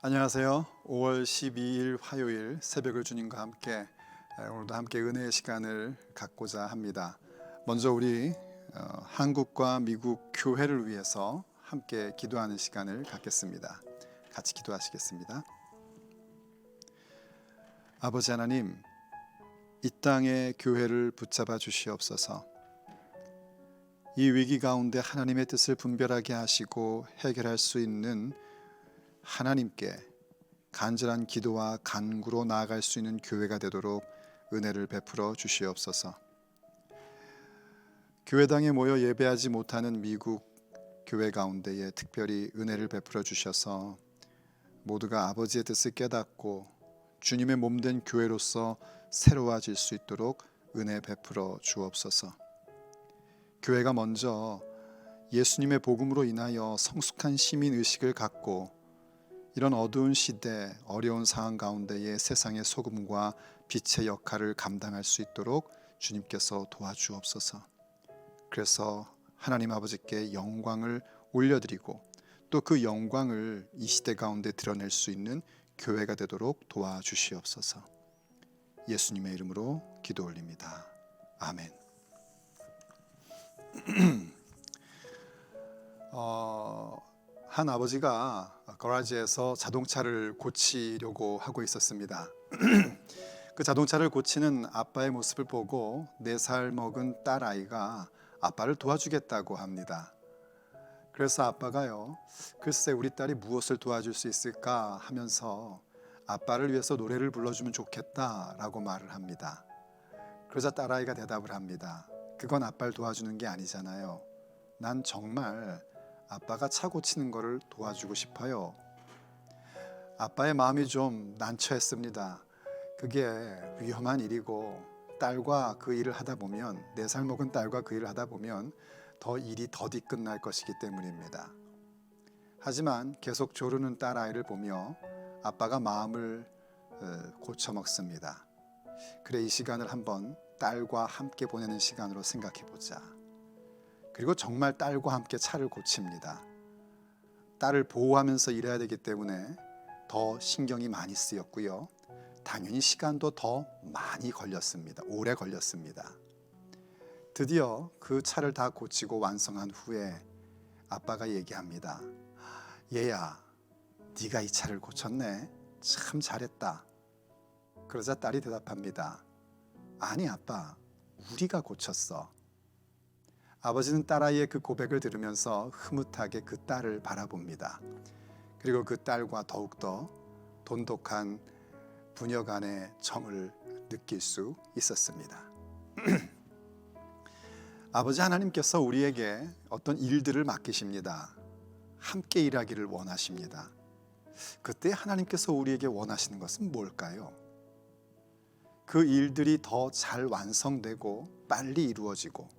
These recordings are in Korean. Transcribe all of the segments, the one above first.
안녕하세요. 5월 12일 화요일 새벽을 주님과 함께 에, 오늘도 함께 은혜의 시간을 갖고자 합니다. 먼저 우리 어, 한국과 미국 교회를 위해서 함께 기도하는 시간을 갖겠습니다. 같이 기도하시겠습니다. 아버지 하나님, 이 땅의 교회를 붙잡아 주시옵소서. 이 위기 가운데 하나님의 뜻을 분별하게 하시고 해결할 수 있는 하나님께 간절한 기도와 간구로 나아갈 수 있는 교회가 되도록 은혜를 베풀어 주시옵소서. 교회당에 모여 예배하지 못하는 미국 교회 가운데에 특별히 은혜를 베풀어 주셔서 모두가 아버지의 뜻을 깨닫고 주님의 몸된 교회로서 새로워질 수 있도록 은혜 베풀어 주옵소서. 교회가 먼저 예수님의 복음으로 인하여 성숙한 시민 의식을 갖고 이런 어두운 시대, 어려운 상황 가운데에 세상의 소금과 빛의 역할을 감당할 수 있도록 주님께서 도와주옵소서. 그래서 하나님 아버지께 영광을 올려드리고 또 그 영광을 이 시대 가운데 드러낼 수 있는 교회가 되도록 도와주시옵소서. 예수님의 이름으로 기도 올립니다. 아멘. 어, 한 아버지가 거라지에서 자동차를 고치려고 하고 있었습니다. 그 자동차를 고치는 아빠의 모습을 보고 네 살 먹은 딸 아이가 아빠를 도와주겠다고 합니다. 그래서 아빠가요, 글쎄 우리 딸이 무엇을 도와줄 수 있을까 하면서 아빠를 위해서 노래를 불러주면 좋겠다라고 말을 합니다. 그러자 딸아이가 대답을 합니다. 그건 아빠를 도와주는 게 아니잖아요. 난 정말 아빠가 차 고 치는 거를 도와주고 싶어요. 아빠의 마음이 좀 난처했습니다. 그게 위험한 일이고 딸과 그 일을 하다 보면 네 살 먹은 딸과 그 일을 하다 보면 더 일이 더디 끝날 것이기 때문입니다. 하지만 계속 조르는 딸 아이를 보며 아빠가 마음을 어, 고쳐 먹습니다. 그래 이 시간을 한번 딸과 함께 보내는 시간으로 생각해 보자. 그리고 정말 딸과 함께 차를 고칩니다. 딸을 보호하면서 일해야 되기 때문에 더 신경이 많이 쓰였고요. 당연히 시간도 더 많이 걸렸습니다. 오래 걸렸습니다. 드디어 그 차를 다 고치고 완성한 후에 아빠가 얘기합니다. 얘야, 네가 이 차를 고쳤네. 참 잘했다. 그러자 딸이 대답합니다. 아니 아빠, 우리가 고쳤어. 아버지는 딸아이의 그 고백을 들으면서 흐뭇하게 그 딸을 바라봅니다. 그리고 그 딸과 더욱더 돈독한 부녀 간의 정을 느낄 수 있었습니다. 아버지 하나님께서 우리에게 어떤 일들을 맡기십니다. 함께 일하기를 원하십니다. 그때 하나님께서 우리에게 원하시는 것은 뭘까요? 그 일들이 더 잘 완성되고 빨리 이루어지고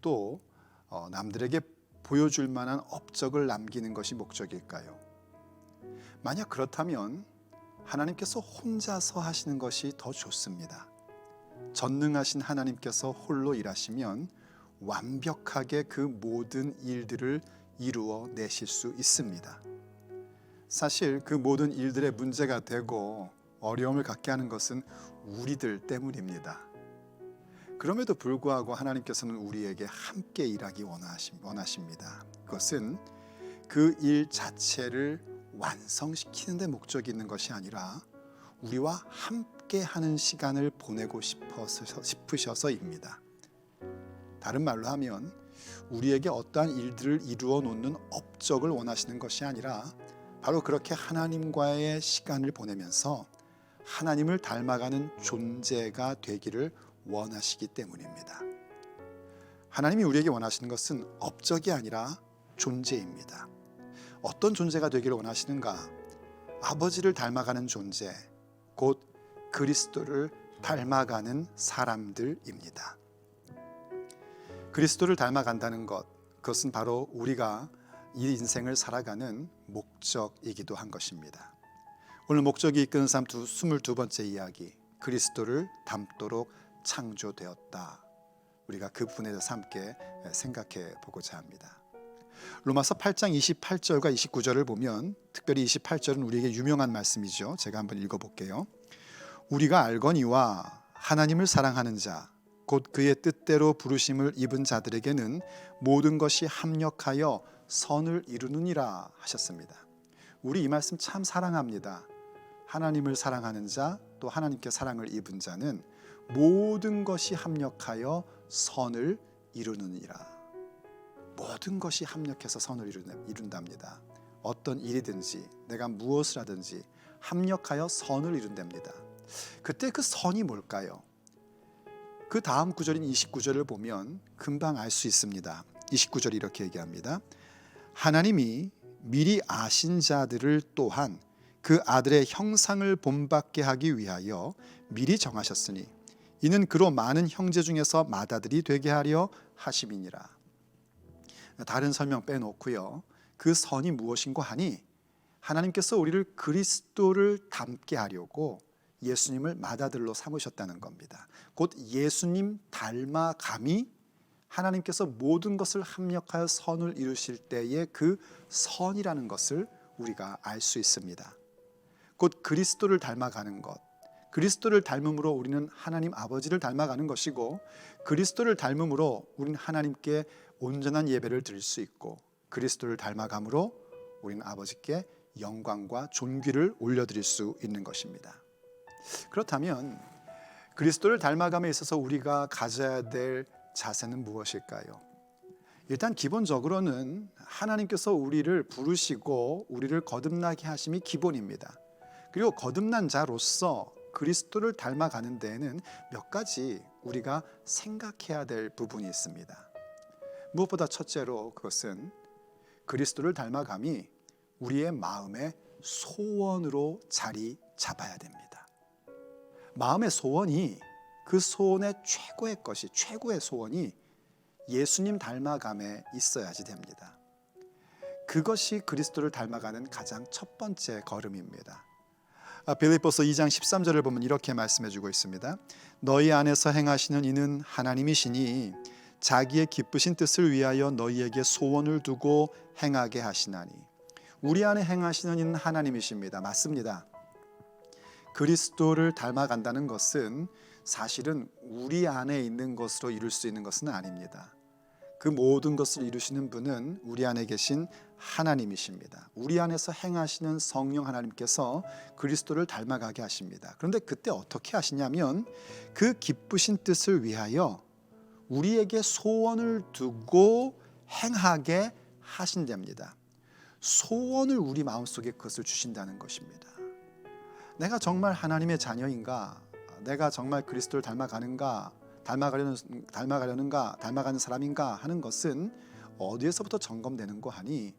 또 어, 남들에게 보여줄 만한 업적을 남기는 것이 목적일까요? 만약 그렇다면 하나님께서 혼자서 하시는 것이 더 좋습니다. 전능하신 하나님께서 홀로 일하시면 완벽하게 그 모든 일들을 이루어 내실 수 있습니다. 사실 그 모든 일들의 문제가 되고 어려움을 갖게 하는 것은 우리들 때문입니다. 그럼에도 불구하고 하나님께서는 우리에게 함께 일하기 원하십니다. 그것은 그 일 자체를 완성시키는 데 목적이 있는 것이 아니라 우리와 함께 하는 시간을 보내고 싶어서, 싶으셔서입니다. 다른 말로 하면 우리에게 어떠한 일들을 이루어 놓는 업적을 원하시는 것이 아니라 바로 그렇게 하나님과의 시간을 보내면서 하나님을 닮아가는 존재가 되기를 원하시기 때문입니다. 하나님이 우리에게 원하시는 것은 업적이 아니라 존재입니다. 어떤 존재가 되기를 원하시는가? 아버지를 닮아가는 존재, 곧 그리스도를 닮아가는 사람들입니다. 그리스도를 닮아간다는 것, 그것은 바로 우리가 이 인생을 살아가는 목적이기도 한 것입니다. 오늘 목적이 이끄는 삶 22번째 이야기, 그리스도를 닮도록 창조되었다. 우리가 그 부분에 대해서 함께 생각해 보고자 합니다. 로마서 8장 28절과 29절을 보면 특별히 28절은 우리에게 유명한 말씀이죠. 제가 한번 읽어 볼게요. 우리가 알거니와 하나님을 사랑하는 자 곧 그의 뜻대로 부르심을 입은 자들에게는 모든 것이 합력하여 선을 이루느니라 하셨습니다. 우리 이 말씀 참 사랑합니다. 하나님을 사랑하는 자 또 하나님께 사랑을 입은 자는 모든 것이 합력하여 선을 이루느니라. 모든 것이 합력해서 선을 이룬답니다. 어떤 일이든지 내가 무엇을 하든지 합력하여 선을 이룬답니다. 그때 그 선이 뭘까요? 그 다음 구절인 29절을 보면 금방 알 수 있습니다. 29절이 이렇게 얘기합니다. 하나님이 미리 아신 자들을 또한 그 아들의 형상을 본받게 하기 위하여 미리 정하셨으니 이는 그로 많은 형제 중에서 맏아들이 되게 하려 하심이니라. 다른 설명 빼놓고요. 그 선이 무엇인고 하니 하나님께서 우리를 그리스도를 닮게 하려고 예수님을 맏아들로 삼으셨다는 겁니다. 곧 예수님 닮아감이 하나님께서 모든 것을 합력하여 선을 이루실 때의 그 선이라는 것을 우리가 알 수 있습니다. 곧 그리스도를 닮아가는 것. 그리스도를 닮음으로 우리는 하나님 아버지를 닮아가는 것이고 그리스도를 닮음으로 우리는 하나님께 온전한 예배를 드릴 수 있고 그리스도를 닮아감으로 우리는 아버지께 영광과 존귀를 올려드릴 수 있는 것입니다. 그렇다면 그리스도를 닮아감에 있어서 우리가 가져야 될 자세는 무엇일까요? 일단 기본적으로는 하나님께서 우리를 부르시고 우리를 거듭나게 하심이 기본입니다. 그리고 거듭난 자로서 그리스도를 닮아가는 데에는 몇 가지 우리가 생각해야 될 부분이 있습니다. 무엇보다 첫째로 그것은 그리스도를 닮아감이 우리의 마음의 소원으로 자리 잡아야 됩니다. 마음의 소원이 그 소원의 최고의 것이 최고의 소원이 예수님 닮아감에 있어야지 됩니다. 그것이 그리스도를 닮아가는 가장 첫 번째 걸음입니다. 아, 빌립보서 2장 13절을 보면 이렇게 말씀해 주고 있습니다. 너희 안에서 행하시는 이는 하나님이시니 자기의 기쁘신 뜻을 위하여 너희에게 소원을 두고 행하게 하시나니 우리 안에 행하시는 이는 하나님이십니다. 맞습니다. 그리스도를 닮아간다는 것은 사실은 우리 안에 있는 것으로 이룰 수 있는 것은 아닙니다. 그 모든 것을 이루시는 분은 우리 안에 계신 하나님이십니다. 우리 안에서 행하시는 성령 하나님께서 그리스도를 닮아가게 하십니다. 그런데 그때 어떻게 하시냐면 그 기쁘신 뜻을 위하여 우리에게 소원을 두고 행하게 하신답니다. 소원을 우리 마음속에 그것을 주신다는 것입니다. 내가 정말 하나님의 자녀인가? 내가 정말 그리스도를 닮아가는가? 닮아가려는 닮아가려는가? 닮아가는 사람인가 하는 것은 어디에서부터 점검되는 거 하니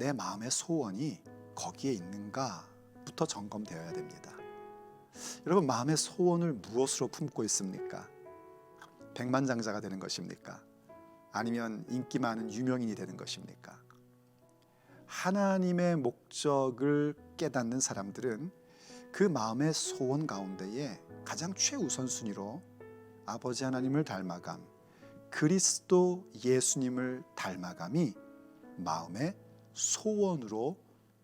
내 마음의 소원이 거기에 있는가부터 점검되어야 됩니다. 여러분 마음의 소원을 무엇으로 품고 있습니까? 백만장자가 되는 것입니까? 아니면 인기 많은 유명인이 되는 것입니까? 하나님의 목적을 깨닫는 사람들은 그 마음의 소원 가운데에 가장 최우선 순위로 아버지 하나님을 닮아감, 그리스도 예수님을 닮아감이 마음의 소원으로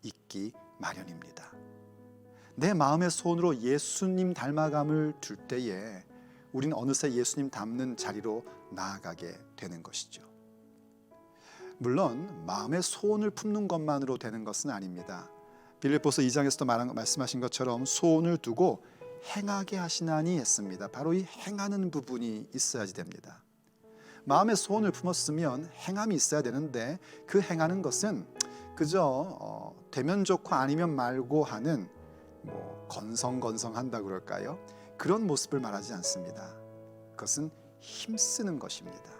있기 마련입니다. 내 마음의 소원으로 예수님 닮아감을 둘 때에 우리는 어느새 예수님 닮는 자리로 나아가게 되는 것이죠. 물론 마음의 소원을 품는 것만으로 되는 것은 아닙니다. 빌립보서 2장에서도 말한, 말씀하신 것처럼 소원을 두고 행하게 하시나니 했습니다. 바로 이 행하는 부분이 있어야지 됩니다. 마음의 소원을 품었으면 행함이 있어야 되는데 그 행하는 것은 그저 어, 되면 좋고 아니면 말고 하는 뭐 건성건성한다 그럴까요? 그런 모습을 말하지 않습니다. 그것은 힘쓰는 것입니다.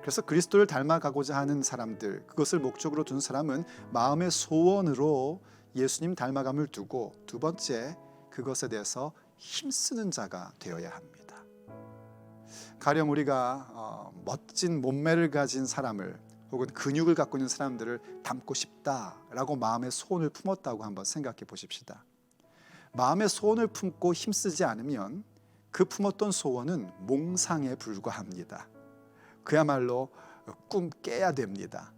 그래서 그리스도를 닮아가고자 하는 사람들, 그것을 목적으로 둔 사람은 마음의 소원으로 예수님 닮아감을 두고 두 번째 그것에 대해서 힘쓰는 자가 되어야 합니다. 가령 우리가 어, 멋진 몸매를 가진 사람을 혹은 근육을 갖고 있는 사람들을 닮고 싶다라고 마음의 소원을 품었다고 한번 생각해 보십시다. 마음의 소원을 품고 힘쓰지 않으면 그 품었던 소원은 몽상에 불과합니다. 그야말로 꿈 깨야 됩니다.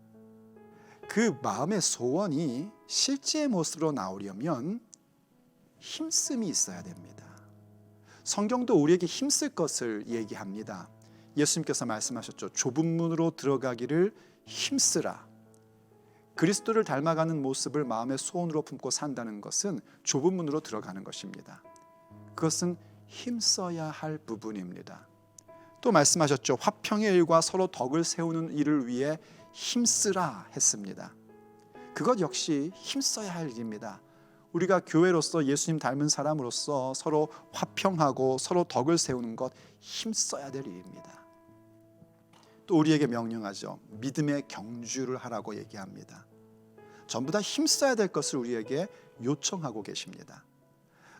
그 마음의 소원이 실제의 모습으로 나오려면 힘씀이 있어야 됩니다. 성경도 우리에게 힘쓸 것을 얘기합니다. 예수님께서 말씀하셨죠. 좁은 문으로 들어가기를 힘쓰라. 그리스도를 닮아가는 모습을 마음의 소원으로 품고 산다는 것은 좁은 문으로 들어가는 것입니다. 그것은 힘써야 할 부분입니다. 또 말씀하셨죠. 화평의 일과 서로 덕을 세우는 일을 위해 힘쓰라 했습니다. 그것 역시 힘써야 할 일입니다. 우리가 교회로서 예수님 닮은 사람으로서 서로 화평하고 서로 덕을 세우는 것 힘써야 될 일입니다. 또 우리에게 명령하죠. 믿음의 경주를 하라고 얘기합니다. 전부 다 힘써야 될 것을 우리에게 요청하고 계십니다.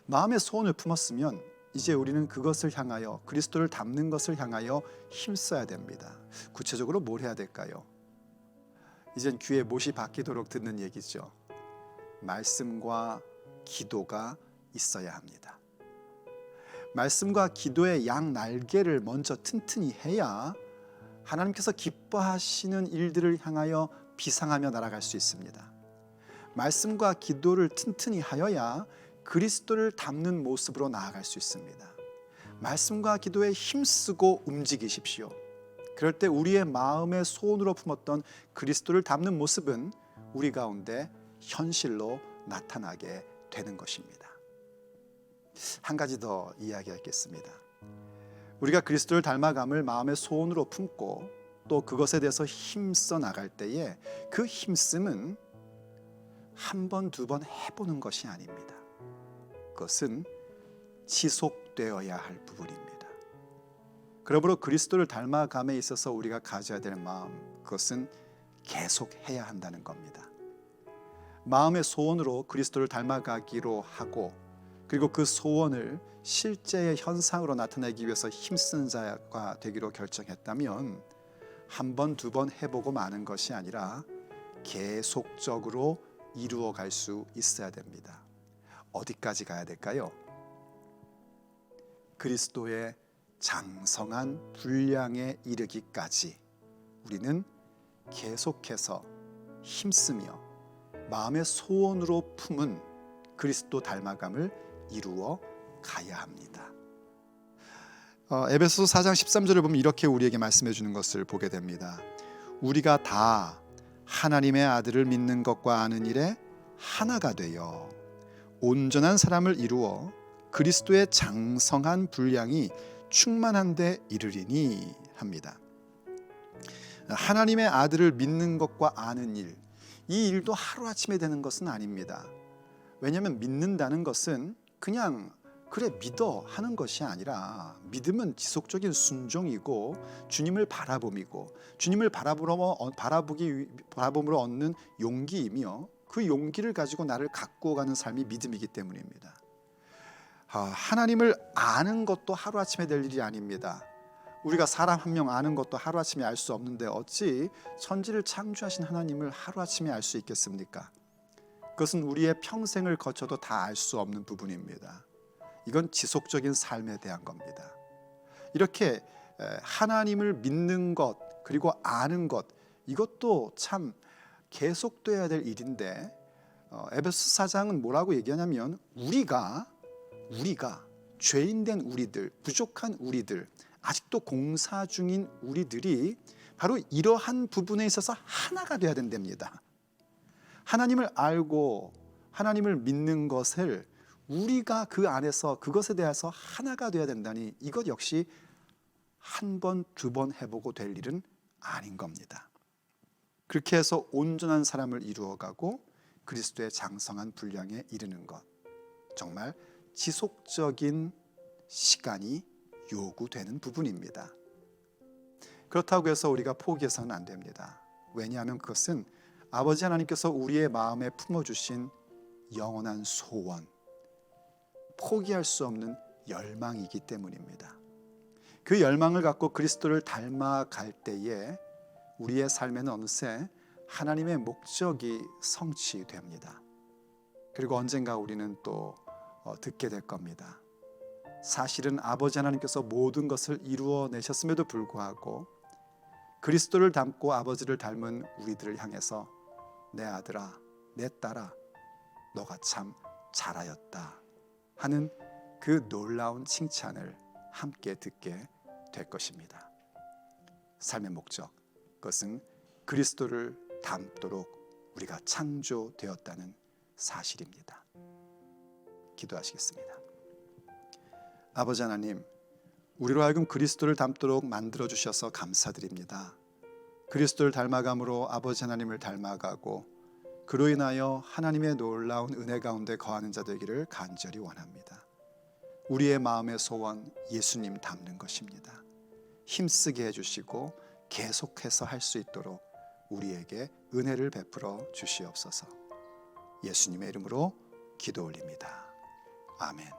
마음의 소원을 품었으면 이제 우리는 그것을 향하여 그리스도를 닮는 것을 향하여 힘써야 됩니다. 구체적으로 뭘 해야 될까요? 이젠 귀에 못이 박히도록 듣는 얘기죠. 말씀과 기도가 있어야 합니다. 말씀과 기도의 양 날개를 먼저 튼튼히 해야 하나님께서 기뻐하시는 일들을 향하여 비상하며 날아갈 수 있습니다. 말씀과 기도를 튼튼히 하여야 그리스도를 닮는 모습으로 나아갈 수 있습니다. 말씀과 기도에 힘쓰고 움직이십시오. 그럴 때 우리의 마음의 소원으로 품었던 그리스도를 닮는 모습은 우리 가운데 현실로 나타나게 되는 것입니다. 한 가지 더 이야기하겠습니다. 우리가 그리스도를 닮아감을 마음의 소원으로 품고 또 그것에 대해서 힘써 나갈 때에 그 힘씀은 한 번, 두 번 해보는 것이 아닙니다. 그것은 지속되어야 할 부분입니다. 그러므로 그리스도를 닮아감에 있어서 우리가 가져야 될 마음, 그것은 계속해야 한다는 겁니다. 마음의 소원으로 그리스도를 닮아가기로 하고 그리고 그 소원을 실제의 현상으로 나타내기 위해서 힘쓴 자가 되기로 결정했다면 한 번, 두 번 해보고 마는 것이 아니라 계속적으로 이루어 갈 수 있어야 됩니다. 어디까지 가야 될까요? 그리스도의 장성한 분량에 이르기까지 우리는 계속해서 힘쓰며 마음의 소원으로 품은 그리스도 닮아감을 이루어 가야 합니다. 어, 에베소 4장 13절을 보면 이렇게 우리에게 말씀해 주는 것을 보게 됩니다. 우리가 다 하나님의 아들을 믿는 것과 아는 일에 하나가 되어 온전한 사람을 이루어 그리스도의 장성한 분량이 충만한 데 이르리니 합니다. 하나님의 아들을 믿는 것과 아는 일, 이 일도 하루아침에 되는 것은 아닙니다. 왜냐하면 믿는다는 것은 그냥 그래 믿어 하는 것이 아니라 믿음은 지속적인 순종이고 주님을 바라봄이고 주님을 바라보러 바라보기 바라봄으로 얻는 용기이며 그 용기를 가지고 나를 갖고 가는 삶이 믿음이기 때문입니다. 아, 하나님을 아는 것도 하루 아침에 될 일이 아닙니다. 우리가 사람 한 명 아는 것도 하루 아침에 알 수 없는데 어찌 천지를 창조하신 하나님을 하루 아침에 알 수 있겠습니까? 그것은 우리의 평생을 거쳐도 다 알 수 없는 부분입니다. 이건 지속적인 삶에 대한 겁니다. 이렇게 하나님을 믿는 것 그리고 아는 것 이것도 참 계속돼야 될 일인데 어, 에베소 사장은 뭐라고 얘기하냐면 우리가 우리가 죄인된 우리들 부족한 우리들 아직도 공사 중인 우리들이 바로 이러한 부분에 있어서 하나가 돼야 된답니다. 하나님을 알고 하나님을 믿는 것을 우리가 그 안에서 그것에 대해서 하나가 돼야 된다니 이것 역시 한 번, 두 번 해보고 될 일은 아닌 겁니다. 그렇게 해서 온전한 사람을 이루어가고 그리스도의 장성한 분량에 이르는 것. 정말 지속적인 시간이 요구되는 부분입니다. 그렇다고 해서 우리가 포기해서는 안 됩니다. 왜냐하면 그것은 아버지 하나님께서 우리의 마음에 품어주신 영원한 소원, 포기할 수 없는 열망이기 때문입니다. 그 열망을 갖고 그리스도를 닮아갈 때에 우리의 삶에는 어느새 하나님의 목적이 성취됩니다. 그리고 언젠가 우리는 또 어, 듣게 될 겁니다. 사실은 아버지 하나님께서 모든 것을 이루어 내셨음에도 불구하고 그리스도를 닮고 아버지를 닮은 우리들을 향해서 내 아들아, 내 딸아, 너가 참 잘하였다 하는 그 놀라운 칭찬을 함께 듣게 될 것입니다. 삶의 목적, 그것은 그리스도를 닮도록 우리가 창조되었다는 사실입니다. 기도하시겠습니다. 아버지 하나님, 우리로 하여금 그리스도를 닮도록 만들어 주셔서 감사드립니다. 그리스도를 닮아감으로 아버지 하나님을 닮아가고 그로 인하여 하나님의 놀라운 은혜 가운데 거하는 자 되기를 간절히 원합니다. 우리의 마음의 소원 예수님 닮는 것입니다. 힘쓰게 해주시고 계속해서 할 수 있도록 우리에게 은혜를 베풀어 주시옵소서. 예수님의 이름으로 기도 올립니다. 아멘.